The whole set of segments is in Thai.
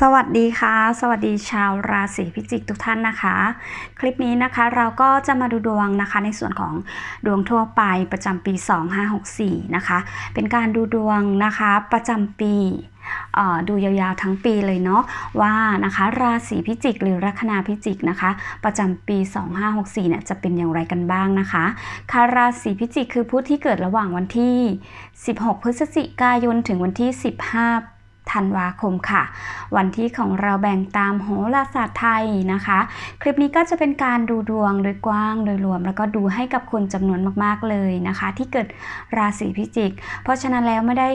สวัสดีค่ะ สวัสดีชาวราศีพิจิกทุกท่านนะคะ คลิปนี้นะคะเราก็จะมาดูดวงนะคะในส่วนของดวงทั่วไปประจำปี 2564 นะคะ เป็นการดูดวงนะคะประจำปีดูยาวๆทั้งปีเลยเนาะว่านะคะราศีพิจิก หรือลัคนาพิจิกนะคะ ประจำปี 2564เนี่ยจะเป็นอย่างไรกันบ้างนะคะค่ะราศีพิจิกคือผู้ที่เกิดระหว่างวันที่ 16 พฤศจิกายนถึงวันที่ 15 ธันวาคมค่ะ วันที่ของเราแบ่งตามโหราศาสตร์ไทยนะคะ คลิปนี้ก็จะเป็นการดูดวงโดยกว้างโดยรวม แล้วก็ดูให้กับคนจำนวนมากๆเลยนะคะ ที่เกิดราศีพิจิก เพราะฉะนั้นแล้วไม่ได้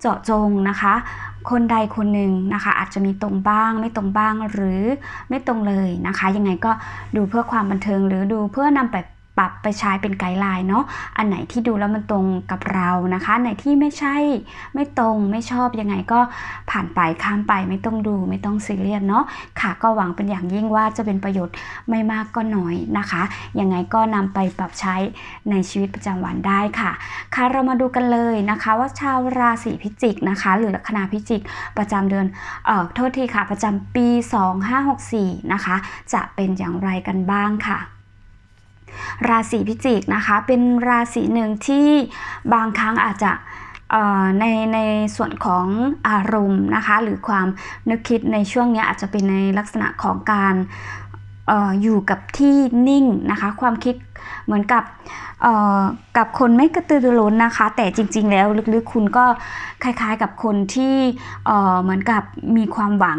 เจาะจงนะคะ คนใดคนหนึ่งนะคะ อาจจะมีตรงบ้าง ไม่ตรงบ้างหรือไม่ตรงเลยนะคะ ยังไงก็ดูเพื่อความบันเทิงหรือดูเพื่อนำไป ปรับไปใช้เป็นไกด์ไลน์เนาะ อันไหนที่ดูแล้วมันตรงกับเรานะคะ ไหนที่ไม่ใช่ ไม่ตรง ไม่ชอบยังไงก็ผ่านไปข้ามไปไม่ต้องดู ไม่ต้องซีเรียสเนาะ ค่ะก็หวังเป็นอย่างยิ่งว่าจะเป็นประโยชน์ไม่มากก็น้อยนะคะ ยังไงก็นำไปปรับใช้ในชีวิตประจำวันได้ค่ะ ค่ะเรามาดูกันเลยนะคะ ว่าชาวราศีพิจิกนะคะ หรือลัคนาพิจิกประจำเดือน เอ่อ โทษทีค่ะ ประจำปี 2564 นะคะ จะเป็นอย่างไรกันบ้างค่ะ ราศีพิจิกนะคะ เป็นราศีหนึ่งที่บางครั้งอาจจะในในส่วนของอารมณ์นะคะ หรือความนึกคิดในช่วงนี้อาจจะเป็นในลักษณะของการ อยู่กับที่นิ่งนะคะ ความคิดเหมือนกับกับคนไม่กระตือรือร้นนะคะ แต่จริง ๆ แล้วลึกๆคุณก็คล้ายๆ กับคนที่เหมือนกับมีความหวัง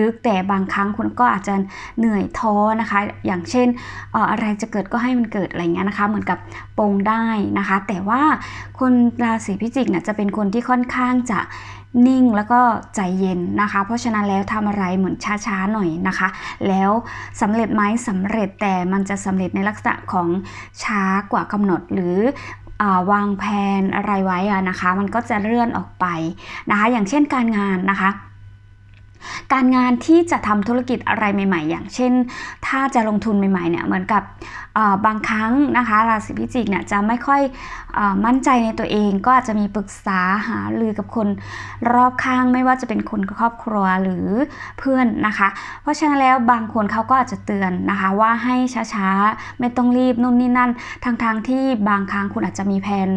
ลึกๆ แต่บางครั้งคุณก็อาจจะเหนื่อยท้อนะคะ อย่างเช่นอออะไรจะเกิดก็ให้มันเกิดอะไรเงี้ยนะคะ เหมือนกับปรงได้นะคะ แต่ว่าคนราศีพิจิกเนี่ยจะเป็นคนที่ค่อนข้างจะ นิ่งแล้วก็ใจเย็นนะคะ เพราะฉะนั้นแล้วทำอะไรเหมือนช้าๆหน่อยนะคะ แล้วสำเร็จไหมสำเร็จแต่มันจะสำเร็จในลักษณะของช้ากว่ากำหนดหรือาวางแผนอะไรไว้นะคะ มันก็จะเลื่อนออกไปนะคะ อย่างเช่นการงานนะคะ การงานที่จะทำธุรกิจอะไรใหม่ ๆ อย่างเช่น ถ้าจะลงทุนใหม่ๆเนี่ยเหมือนกับบางครั้งนะคะราศีพิจิกเนี่ยจะไม่ค่อยอมั่นใจในตัวเอง ก็อาจจะมีปรึกษาหารือกับคนรอบข้างไม่ว่าจะเป็นคนครอบครัวหรือเพื่อนนะคะ เพราะฉะนั้นแล้วบางคนเขาก็อาจจะเตือนนะคะว่าให้ช้าๆไม่ต้องรีบนู่นนี่นั่นทั้งๆทที่บางครั้งคุณอาจจะมีแผน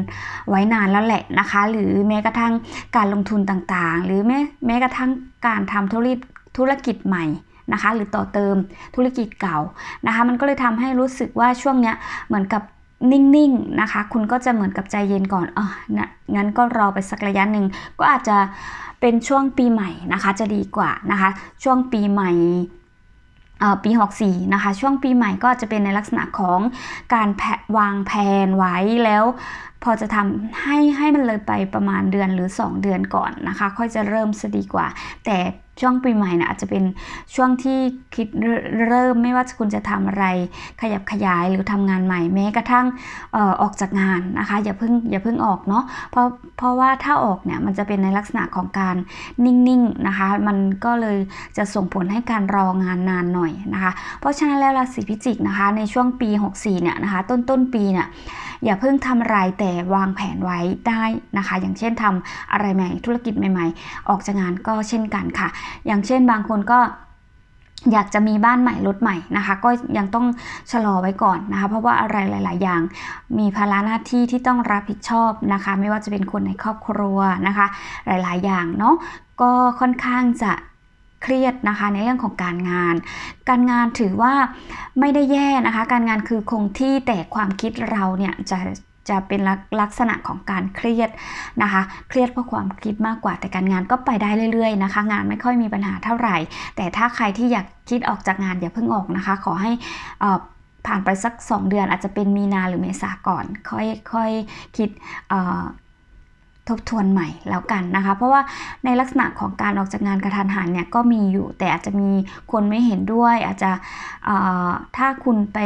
ไว้นานแล้วแหละนะคะ หรือแม้กระทั่งการลงทุนต่างๆ หรือแม้แม้กระทั่ง การทำธุรกิจธุรกิจใหม่นะคะ หรือต่อเติมธุรกิจเก่านะคะ มันก็เลยทำให้รู้สึกว่าช่วงเนี้ยเหมือนกับนิ่งๆนะคะ คุณก็จะเหมือนกับใจเย็นก่อนเออนะงั้นก็รอไปสักระยะหนึ่ง ก็อาจจะเป็นช่วงปีใหม่นะคะ จะดีกว่านะคะ ช่วงปีใหม่ปี 64 นะคะ ช่วงปีใหม่ก็จะเป็นในลักษณะของการแผวางแผนไว้แล้ว พอจะทำให้ให้มันเลยไปประมาณเดือนหรือ 2 เดือนก่อนนะคะ ค่อยจะเริ่มซะดีกว่า แต่ช่วงปีใหม่นะอาจจะเป็นช่วงที่คิดเริ่มไม่ว่าคุณจะทำอะไร ขยับขยายหรือทำงานใหม่แม้กระทั่งออออกจากงานนะคะอย่าเพิ่งอย่าเพิ่งออกเนาะเพราะเพราะว่าถ้าออกเนี่ยมันจะเป็นในลักษณะของการนิ่งๆนะคะ มันก็เลยจะส่งผลให้การรองานนานหน่อยนะคะ เพราะฉะนั้นแล้วราศีพิจิกนะคะ ในช่วงปี 64เนี่ยนะคะ ต้นต้นปีเนี่ยอย่าเพิ่งทำอะไรแต่วางแผนไว้ได้นะคะ อย่างเช่นทำอะไรใหม่ธุรกิจใหม่ ๆ ออกจากงานก็เช่นกันค่ะอย่างเช่นบางคนก็อยากจะมีบ้านใหม่รถใหม่นะคะ ก็ยังต้องชะลอไว้ก่อนนะคะ เพราะว่าอะไรหลาย ๆ อย่าง มีภาระหน้าที่ที่ต้องรับผิดชอบนะคะ ไม่ว่าจะเป็นคนในครอบครัวนะคะ หลาย ๆ อย่างเนาะก็ค่อนข้างจะเครียดนะคะในเรื่องของการงาน การงานถือว่าไม่ได้แย่นะคะ การงานคือคงที่แต่ความคิดเราเนี่ยจะ จะเป็นลักลักษณะของการเครียดนะคะ เครียดเพราะความคิดมากกว่าแต่การงานก็ไปได้เรื่อยๆนะคะ งานไม่ค่อยมีปัญหาเท่าไหร่ แต่ถ้าใครที่อยากคิดออกจากงานอย่าเพิ่งออกนะคะ ขอให้เอ่อผ่านไปสัก 2 เดือนอาจจะเป็นมีนาหรือเมษาก่อน ค่อยค่อยคิดอ ทบทวนใหม่แล้วกันนะคะ เพราะว่าในลักษณะของการออกจากงานกระทันหันเนี่ยก็มีอยู่แต่อาจจะมีคนไม่เห็นด้วย อาจจะถ้าคุณไป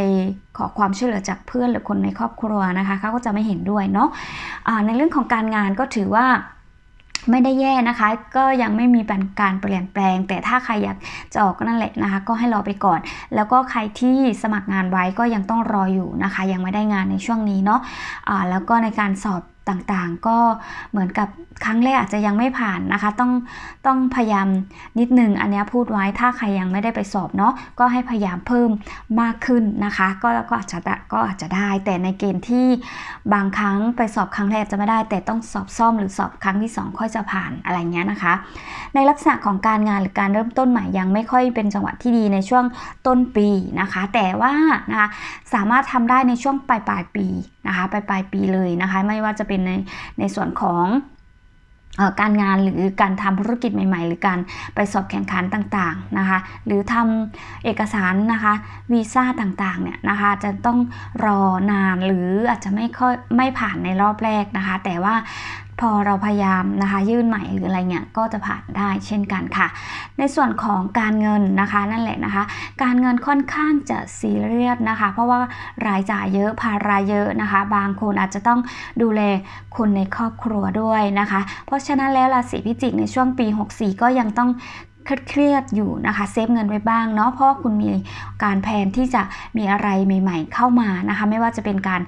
ขอความช่วยเหลือจากเพื่อนหรือคนในครอบครัวนะคะเขาก็จะไม่เห็นด้วยเนาะอ่าในเรื่องของการงานก็ถือว่าไม่ได้แย่นะคะ ก็ยังไม่มีการเปลี่ยนแปลง แต่ถ้าใครอยากจะออกก็นั่นแหละนะคะ ก็ให้รอไปก่อน แล้วก็ใครที่สมัครงานไว้ก็ยังต้องรออยู่นะคะ ยังไม่ได้งานในช่วงนี้เนาะะแล้วก็ในการสอบ ต่างๆ ก็เหมือนกับครั้งแรกอาจจะยังไม่ผ่านนะคะ ต้องต้องพยายามนิดนึง อันนี้พูดไว้ถ้าใครยังไม่ได้ไปสอบเนาะก็ให้พยายามเพิ่มมากขึ้นนะคะ ก็ก็อาจจะก็อาจจะได้ แต่ในเกณฑ์ที่บางครั้งไปสอบครั้งแรกจะไม่ได้ แต่ต้องสอบซ่อมหรือสอบครั้งที่สองค่อยจะผ่านอะไรเงี้ยนะคะ ในลักษณะของการงานหรือการเริ่มต้นใหม่ยังไม่ค่อยเป็นจังหวะที่ดีในช่วงต้นปีนะคะ แต่ว่านะคะสามารถทำได้ในช่วงปลายปลายปีนะคะปลายปลายปีเลยนะคะ ไม่ว่าจะเป็นในในส่วนของการงานหรือการทำธุรกิจใหม่ ๆ หรือการไปสอบแข่งขันต่างๆนะคะ หรือทำเอกสารนะคะวีซ่าต่างๆเนี่ยนะคะจะต้องรอนานหรืออาจจะไม่ค่อยไม่ผ่านในรอบแรกนะคะ แต่ว่า พอเราพยายามนะคะยื่นใหม่หรืออะไรเงี้ยก็จะผ่านได้เช่นกันค่ะ ในส่วนของการเงินนะคะนั่นแหละนะคะ การเงินค่อนข้างจะซีเรียสนะคะ เพราะว่ารายจ่ายเยอะภาระเยอะนะคะ บางคนอาจจะต้องดูแลคนในครอบครัวด้วยนะคะ เพราะฉะนั้นแล้วราศีพิจิกในช่วงปี 64 ก็ยังต้อง เครียดๆอยู่นะคะเซฟเงินไว้บ้างเนาะเพราะคุณมีการแผนที่จะมีอะไรใหม่ ๆ เข้ามานะคะ ไม่ว่าจะเป็นการ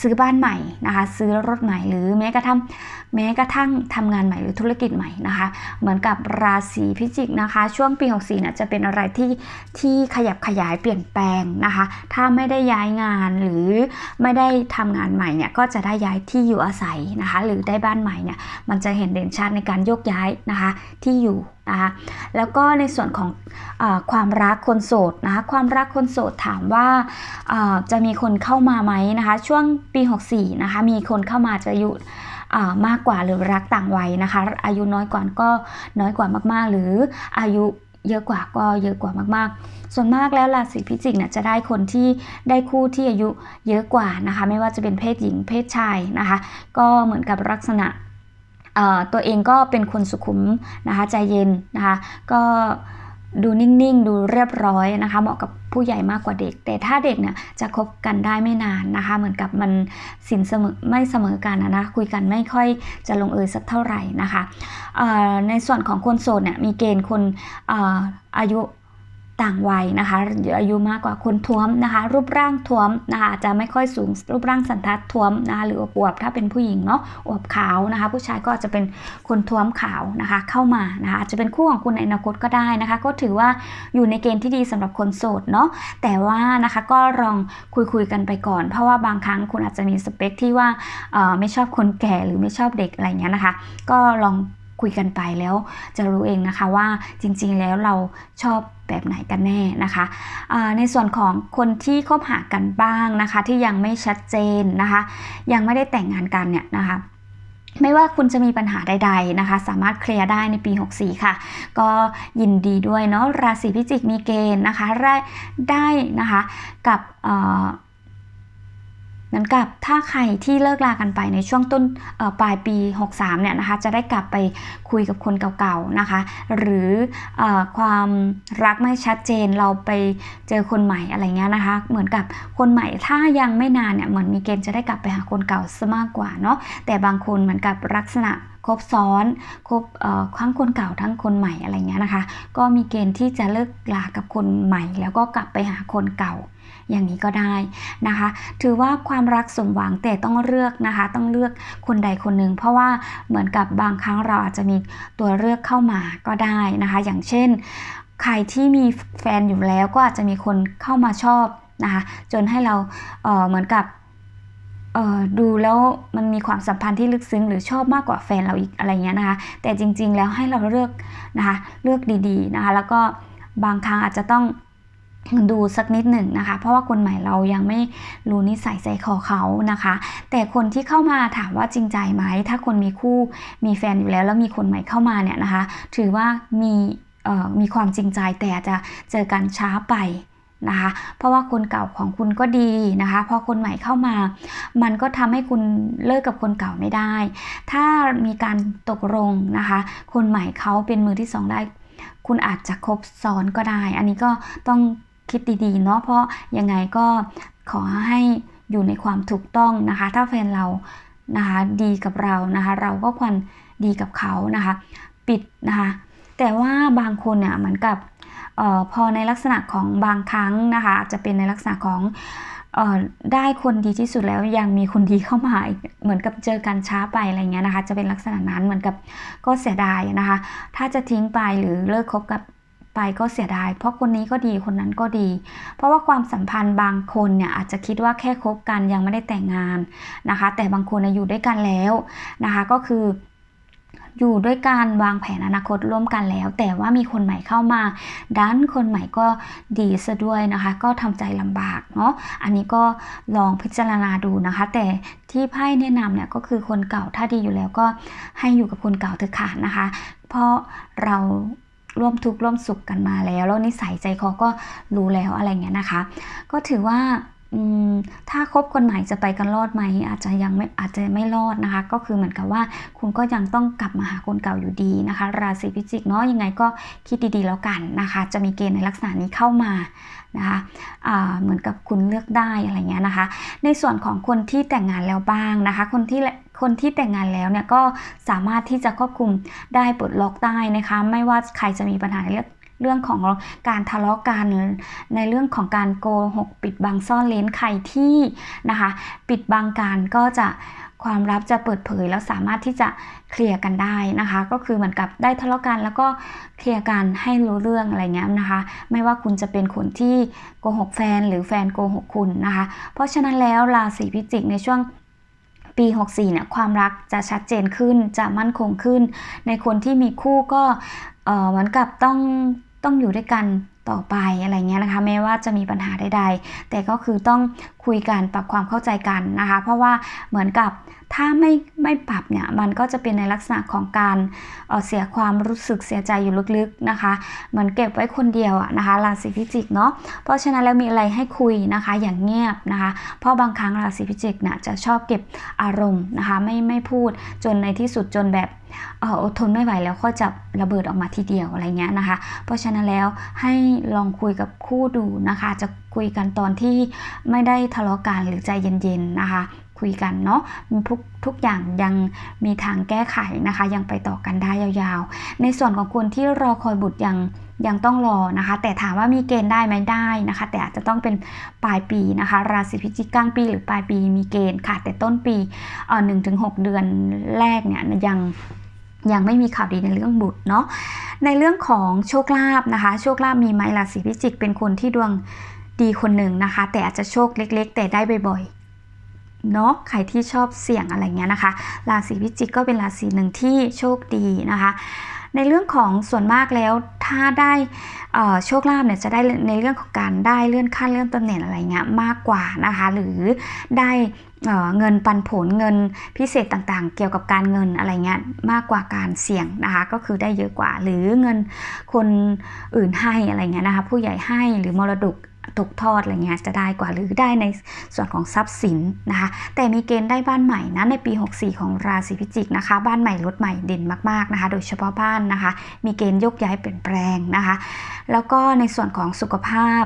ซื้อบ้านใหม่นะคะ ซื้อรถใหม่หรือแม้กระทั่งแม้กระทั่งทำงานใหม่หรือธุรกิจใหม่นะคะ เหมือนกับราศีพิจิกนะคะ ช่วงปี 64เนี่ยจะเป็นอะไรที่ที่ขยับขยายเปลี่ยนแปลงนะคะ ถ้าไม่ได้ย้ายงานหรือไม่ได้ทำงานใหม่เนี่ยก็จะได้ย้ายที่อยู่อาศัยนะคะ หรือได้บ้านใหม่เนี่ยมันจะเห็นเด่นชัดในการโยกย้ายนะคะที่อยู่ นะคะแล้วก็ในส่วนของอความรักคนโสดนะคะความรักคนโสดถามว่าจะมีคนเข้ามาไหมนะคะช่วงปี 64นะคะมีคนเข้ามาจะอยู่มากกว่าหรือรักต่างวัยนะคะอายุน้อยกว่าก็น้อยกว่ามากๆ หรืออายุเยอะกว่าก็เยอะกว่ามากๆ ส่วนมากแล้วราศีพิจิกเนี่ยจะได้คนที่ได้คู่ที่อายุเยอะกว่านะคะไม่ว่าจะเป็นเพศหญิงเพศชายนะคะก็เหมือนกับลักษณะ ตัวเองก็เป็นคนสุขุมนะคะใจเย็นนะคะก็ดูนิ่งๆ ดูเรียบร้อยนะคะ เหมาะกับผู้ใหญ่มากกว่าเด็ก แต่ถ้าเด็กเนี่ยจะคบกันได้ไม่นานนะคะ เหมือนกับมันสินเสมอไม่เสมอกันนะนะคุยกันไม่ค่อยจะลงเอยสักเท่าไหร่นะคะในส่วนของคนโสดเนี่ยมีเกณฑ์คนออายุ ต่างวัยนะคะหรืออายุมากกว่าคนท้วมนะคะ รูปร่างท้วมนะคะจะไม่ค่อยสูงรูปร่างสันทัดท้วมนะคะหรืออวบถ้าเป็นผู้หญิงเนาะอวบขาวนะคะ ผู้ชายก็จะเป็นคนท้วมขาวนะคะ เข้ามานะคะอาจจะเป็นคู่ของคุณในอนาคตก็ได้นะคะ ก็ถือว่าอยู่ในเกณฑ์ที่ดีสำหรับคนโสดเนาะแต่ว่านะคะก็ลองคุยคุยกันไปก่อน เพราะว่าบางครั้งคุณอาจจะมีสเปคที่ว่าไม่ชอบคนแก่หรือไม่ชอบเด็กอะไรเงี้ยนะคะ ก็ลองคุยกันไปแล้วจะรู้เองนะคะว่าจริงๆแล้วเราชอบ แบบไหนกันแน่นะคะในส่วนของคนที่คบหากันบ้างนะคะ ที่ยังไม่ชัดเจนนะคะ ยังไม่ได้แต่งงานกันเนี่ยนะคะไม่ว่าคุณจะมีปัญหาใด ๆนะคะ สามารถเคลียร์ได้ในปี 64 ค่ะ ก็ยินดีด้วยเนาะราศีพิจิกมีเกณฑ์นะคะได้ได้นะคะกับ เหมือนกับถ้าใครที่เลิกลากันไปในช่วงต้นปลายปี 63 เนี่ยนะคะ จะได้กลับไปคุยกับคนเก่าๆนะคะ หรืออความรักไม่ชัดเจนเราไปเจอคนใหม่อะไรเงี้ยนะคะ เหมือนกับคนใหม่ถ้ายังไม่นานเนี่ยเหมือนมีเกณฑ์จะได้กลับไปหาคนเก่าซะมากกว่าเนาะแต่บางคนเหมือนกับลักษณะ ครบซ้อนครบทั้งคนเก่าทั้งคนใหม่อะไรเงี้ยนะคะ ก็มีเกณฑ์ที่จะเลิกลากับคนใหม่ แล้วก็กลับไปหาคนเก่าอย่างนี้ก็ได้นะคะ ถือว่าความรักสมหวังแต่ต้องเลือกนะคะ ต้องเลือกคนใดคนหนึ่ง เพราะว่าเหมือนกับบางครั้งเราอาจจะมีตัวเลือกเข้ามาก็ได้นะคะ อย่างเช่น ใครที่มีแฟนอยู่แล้วก็อาจจะมีคนเข้ามาชอบนะคะ จนให้เราเออเหมือนกับ ดูแล้วมันมีความสัมพันธ์ที่ลึกซึ้ง หรือชอบมากกว่าแฟนเราอีกอะไรเงี้ยนะคะ แต่จริง ๆ แล้วให้เราเลือกนะคะเลือกดีๆนะคะ แล้วก็บางครั้งอาจจะต้องดูสักนิดหนึ่งนะคะ เพราะว่าคนใหม่เรายังไม่รู้นิสัยใจคอเขานะคะ แต่คนที่เข้ามาถามว่าจริงใจไหม ถ้าคนมีคู่มีแฟนอยู่แล้ว แล้วมีคนใหม่เข้ามาเนี่ยนะคะ ถือว่ามีมีความจริงใจแต่จะเจอกันช้าไป นะคะ เพราะว่าคนเก่าของคุณก็ดีนะคะ พอคนใหม่เข้ามา มันก็ทำให้คุณเลิกกับคนเก่าไม่ได้ ถ้ามีการตกลงนะคะ คนใหม่เขาเป็นมือที่สองได้ คุณอาจจะคบซ้อนก็ได้ อันนี้ก็ต้องคิดดีๆเนาะ เพราะยังไงก็ขอให้อยู่ในความถูกต้องนะคะ ถ้าแฟนเรานะคะดีกับเรานะคะ เราก็ควรดีกับเขานะคะ ปิดนะคะ แต่ว่าบางคนเนี่ยเหมือนกับ ออพอในลักษณะของบางครั้งนะคะอาจจะเป็นในลักษณะของออได้คนดีที่สุดแล้วยังมีคนดีเข้ามาอีกเหมือนกับเจอกันช้าไปอะไรเงี้ยนะคะ จะเป็นลักษณะนั้นเหมือนกับก็เสียดายนะคะ ถ้าจะทิ้งไปหรือเลิกคบกับไปก็เสียดาย เพราะคนนี้ก็ดีคนนั้นก็ดี เพราะว่าความสัมพันธ์บางคนเนี่ยอาจจะคิดว่าแค่คบกันยังไม่ได้แต่งงานนะคะ แต่บางคนอยู่ด้วยกันแล้วนะคะ ก็คือ อยู่ด้วยการวางแผนอนาคตร่วมกันแล้ว แต่ว่ามีคนใหม่เข้ามาดันคนใหม่ก็ดีซะด้วยนะคะ ก็ทำใจลำบากเนาะอันนี้ก็ลองพิจารณาดูนะคะ แต่ที่ไพ่แนะนำเนี่ยก็คือคนเก่าถ้าดีอยู่แล้วก็ให้อยู่กับคนเก่าเถอะค่ะนะคะ เพราะเราร่วมทุกข์ร่วมสุขกันมาแล้ว แล้วนิสัยใจคอก็รู้แล้วอะไรเงี้ยนะคะ ก็ถือว่า ถ้าคบคนใหม่จะไปกันรอดไหมอาจจะยังไม่อาจจะไม่รอดนะคะ ก็คือเหมือนกับว่าคุณก็ยังต้องกลับมาหาคนเก่าอยู่ดีนะคะ ราศีพิจิกเนาะยังไงก็คิดดีๆแล้วกันนะคะ จะมีเกณฑ์ในลักษณะนี้เข้ามานะคะเหมือนกับคุณเลือกได้อะไรเงี้ยนะคะ ในส่วนของคนที่แต่งงานแล้วบ้างนะคะ คนที่คนที่แต่งงานแล้วเนี่ยก็สามารถที่จะควบคุมได้ปลดล็อกได้นะคะ ไม่ว่าใครจะมีปัญหาในเรื่อง เรื่องของการทะเลาะกัน ในเรื่องของการโกหกปิดบังซ่อนเลนใครที่นะคะ ปิดบังการก็จะความลับจะเปิดเผยแล้วสามารถที่จะเคลียร์กันได้นะคะ ก็คือเหมือนกับได้ทะเลาะกัน แล้วก็เคลียร์กันให้รู้เรื่องอะไรเงี้ยนะคะ ไม่ว่าคุณจะเป็นคนที่โกหกแฟนหรือแฟนโกหกคุณนะคะ เพราะฉะนั้นแล้วราศีพิจิกในช่วงปี 64เนี่ยความรักจะชัดเจนขึ้นจะมั่นคงขึ้น ในคนที่มีคู่ก็เอ่อเหมือนกับต้อง ต้องอยู่ด้วยกันต่อไปอะไรเงี้ยนะคะ แม้ว่าจะมีปัญหาใดๆ แต่ก็คือต้องคุยกันปรับความเข้าใจกันนะคะ เพราะว่าเหมือนกับ ถ้าไม่ไม่ปรับเนี่ยมันก็จะเป็นในลักษณะของการเเสียความรู้สึกเสียใจอยู่ลึกๆนะคะ เหมือนเก็บไว้คนเดียวอะนะคะราศีพิจิกเนาะเพราะฉะนั้นแล้วมีอะไรให้คุยนะคะ อย่างเงียบนะคะ เพราะบางครั้งราศีพิจิกเนี่ยจะชอบเก็บอารมณ์นะคะ ไม่ไม่พูดจนในที่สุดจนแบบอดทนไม่ไหวแล้วก็จะระเบิดออกมาทีเดียวอะไรเงี้ยนะคะ เพราะฉะนั้นแล้วให้ลองคุยกับคู่ดูนะคะ จะคุยกันตอนที่ไม่ได้ทะเลาะกันหรือใจเย็นๆนะคะ คุยกันเนาะทุกทุกอย่างยังมีทางแก้ไขนะคะ ยังไปต่อกันได้ยาวๆ ในส่วนของคนที่รอคอยบุตรยังยังต้องรอนะคะ แต่ถามว่ามีเกณฑ์ได้ไหมได้นะคะ แต่อาจจะต้องเป็นปลายปีนะคะ ราศีพิจิกกลางปีหรือปลายปีมีเกณฑ์ค่ะ แต่ต้นปีเอ่อหนึ่งถึงหกเดือนแรกเนี่ยยังยังไม่มีข่าวดีในเรื่องบุตรเนาะในเรื่องของโชคลาภนะคะ โชคลาภมีไหมราศีพิจิกเป็นคนที่ดวงดีคนหนึ่งนะคะ แต่อาจจะโชคเล็ก ๆ แต่ได้บ่อยๆ เนาะใครที่ชอบเสี่ยงอะไรเงี้ยนะคะ ราศีพิจิกก็เป็นราศีหนึ่งที่โชคดีนะคะ ในเรื่องของส่วนมากแล้วถ้าได้โชคลาภเนี่ยจะได้ในเรื่องของการได้เลื่อนขั้นเลื่อนตำแหน่งอะไรเงี้ยมากกว่านะคะ หรือได้เงินปันผลเงินพิเศษต่างๆ เกี่ยวกับการเงินอะไรเงี้ยมากกว่าการเสี่ยงนะคะ ก็คือได้เยอะกว่า หรือเงินคนอื่นให้อะไรเงี้ยนะคะ ผู้ใหญ่ให้หรือมรดก ตกทอดอะไรเงี้ยจะได้กว่าหรือได้ในส่วนของทรัพย์สินนะคะ แต่มีเกณฑ์ได้บ้านใหม่นะในปี 64 ของราศีพิจิกนะคะ บ้านใหม่รถใหม่เด่นมากๆนะคะ โดยเฉพาะบ้านนะคะ มีเกณฑ์ยกย้ายเปลี่ยนแปลงนะคะ แล้วก็ในส่วนของสุขภาพ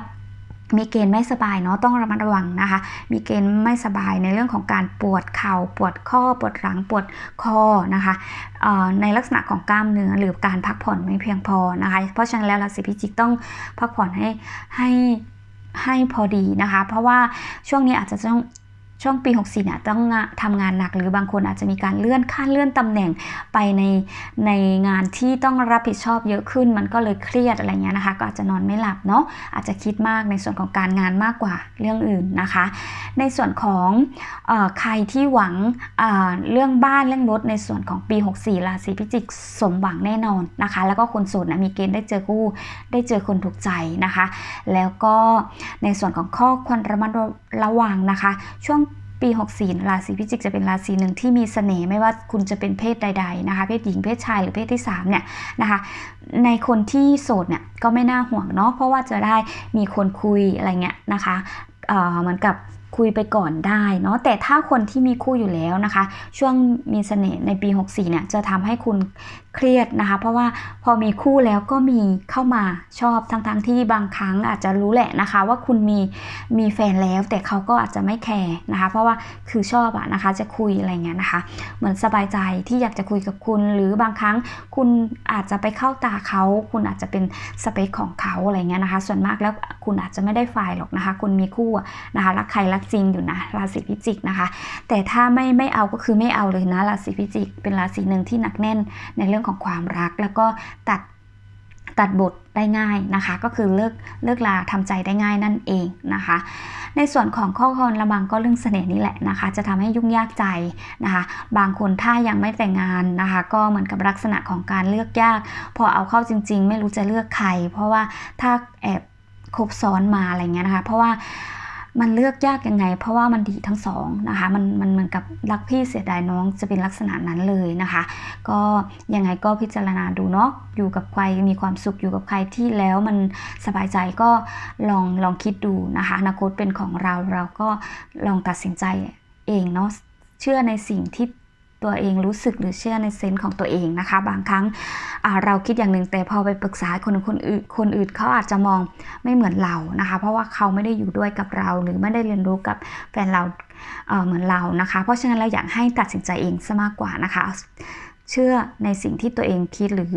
มีเกณฑ์ไม่สบายเนาะต้องระมัดระวังนะคะ มีเกณฑ์ไม่สบายในเรื่องของการปวดเข่าปวดข้อปวดหลังปวดคอนะคะในลักษณะของกล้ามเนื้อหรือการพักผ่อนไม่เพียงพอนะคะ เพราะฉะนั้นแล้วราศีพิจิกต้องพักผ่อนให้ให้ ให้พอดีนะคะ เพราะว่าช่วงนี้อาจจะต้อง ช่วงปี 64เนี่ยต้องทำงานหนักหรือบางคนอาจจะมีการเลื่อนขั้นเลื่อนตำแหน่งไปในในงานที่ต้องรับผิดชอบเยอะขึ้น มันก็เลยเครียดอะไรเงี้ยนะคะ ก็อาจจะนอนไม่หลับเนาะอาจจะคิดมากในส่วนของการงานมากกว่าเรื่องอื่นนะคะ ในส่วนของอใครที่หวังเรื่องบ้านเรื่องรถในส่วนของปี 64ราศีพิจิกสมหวังแน่นอนนะคะ แล้วก็คนโสดนะมีเกณฑ์ได้เจอคู่ได้เจอคนถูกใจนะคะ แล้วก็ในส่วนของข้อควรระมัดระวังนะคะ ช่วง ปี 64 ราศีพิจิกจะเป็นราศีหนึ่งที่มีเสน่ห์ไม่ว่าคุณจะเป็นเพศใดๆนะคะเพศหญิงเพศชายหรือเพศที่3เนี่ยนะคะในคนที่โสดเนี่ยก็ไม่น่าห่วงเนาะเพราะว่าจะได้มีคนคุยอะไรเงี้ยนะคะเออเหมือนกับคุยไปก่อนได้เนาะแต่ถ้าคนที่มีคู่อยู่แล้วนะคะ ช่วงมีเสน่ห์ในปี 64เนี่ยจะทำให้คุณ เครียดนะคะ เพราะว่าพอมีคู่แล้วก็มีเข้ามาชอบทั้งๆที่บางครั้งอาจจะรู้แหละนะคะ ว่าคุณมีมีแฟนแล้ว แต่เขาก็อาจจะไม่แคร์นะคะ เพราะว่าคือชอบอะนะคะจะคุยอะไรเงี้ยนะคะ เหมือนสบายใจที่อยากจะคุยกับคุณ หรือบางครั้งคุณอาจจะไปเข้าตาเขา คุณอาจจะเป็นสเปคของเขาอะไรเงี้ยนะคะ ส่วนมากแล้วคุณอาจจะไม่ได้ฝ่ายหรอกนะคะ คุณมีคู่นะคะรักใครรักจริงอยู่นะราศีพิจิกนะคะ แต่ถ้าไม่ไม่เอาก็คือไม่เอาเลยนะราศีพิจิก เป็นราศีหนึ่งที่หนักแน่นในเรื่องของความรัก แล้วก็ตัดตัดบทได้ง่ายนะคะ ก็คือเลิกเลิกลาทำใจได้ง่ายนั่นเองนะคะ ในส่วนของข้อควรระวังก็เรื่องเสน่ห์นี่แหละนะคะ จะทำให้ยุ่งยากใจนะคะ บางคนถ้ายังไม่แต่งงานนะคะ ก็เหมือนกับลักษณะของการเลือกยาก พอเอาเข้าจริง ๆ ไม่รู้จะเลือกใคร เพราะว่าถ้าแอบคบซ้อนมาอะไรเงี้ยนะคะ เพราะว่า มันเลือกยากยังไง เพราะว่ามันดีทั้งสองนะคะมันมันเหมือนกับรักพี่เสียดายน้องจะเป็นลักษณะนั้นเลยนะคะ ก็ยังไงก็พิจารณาดูเนาะอยู่กับใครมีความสุขอยู่กับใครที่แล้วมันสบายใจก็ลองลองคิดดูนะคะอนาคตเป็นของเราเราก็ลองตัดสินใจเองเนาะเชื่อในสิ่งที่ ตัวเองรู้สึกหรือเชื่อในเซนส์ของตัวเองนะคะ บางครั้งเราคิดอย่างหนึ่งแต่พอไปปรึกษาคนคนอื่นคนอื่นเขาอาจจะมองไม่เหมือนเรานะคะ เพราะว่าเขาไม่ได้อยู่ด้วยกับเรา หรือไม่ได้เรียนรู้กับแฟนเราเเหมือนเรานะคะ เพราะฉะนั้นเราอยากให้ตัดสินใจเองซะมากกว่านะคะเชื่อในสิ่งที่ตัวเองคิดหรือ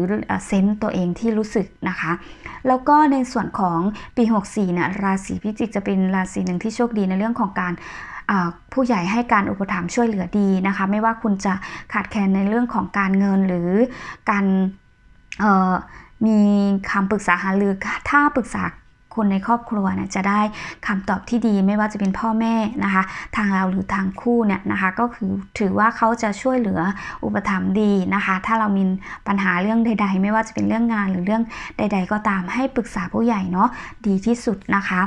เซนต์ตัวเองที่รู้สึกนะคะ แล้วก็ในส่วนของปี 64เนี่ยราศีพิจิกจะเป็นราศีหนึ่งที่โชคดีในเรื่องของการ ผู้ใหญ่ให้การอุปถัมภ์ช่วยเหลือดีนะคะ ไม่ว่าคุณจะขาดแคลนในเรื่องของการเงินหรือการมีคำปรึกษาหารือถ้าปรึกษา คนในครอบครัวเนี่ยจะได้คำตอบที่ดีไม่ว่าจะเป็นพ่อแม่นะคะ ทางเราหรือทางคู่เนี่ยนะคะก็คือถือว่าเขาจะช่วยเหลืออุปถัมภ์ดีนะคะ ถ้าเรามีปัญหาเรื่องใด ๆ ไม่ว่าจะเป็นเรื่องงานหรือเรื่องใด ๆ ก็ตามให้ปรึกษาผู้ใหญ่เนาะดีที่สุดนะคะ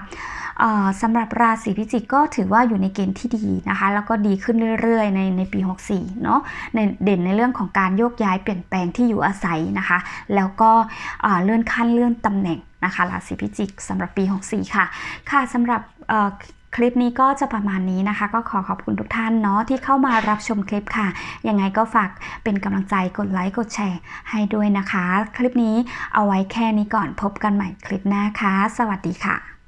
สำหรับราศีพิจิกก็ถือว่าอยู่ในเกณฑ์ที่ดีนะคะ แล้วก็ดีขึ้นเรื่อยๆ ในในปี 64 เนาะในเด่นในเรื่องของการโยกย้ายเปลี่ยนแปลงที่อยู่อาศัยนะคะ แล้วก็เลื่อนขั้นเลื่อนตำแหน่ง นะคะราศีพิจิกสำหรับปี 64 ค่ะ ค่ะสำหรับคลิปนี้ก็จะประมาณนี้นะคะ ก็ขอขอบคุณทุกท่านเนาะที่เข้ามารับชมคลิปค่ะ ยังไงก็ฝากเป็นกำลังใจกดไลค์กดแชร์ให้ด้วยนะคะ คลิปนี้เอาไว้แค่นี้ก่อนพบกันใหม่คลิปหน้าค่ะ สวัสดีค่ะ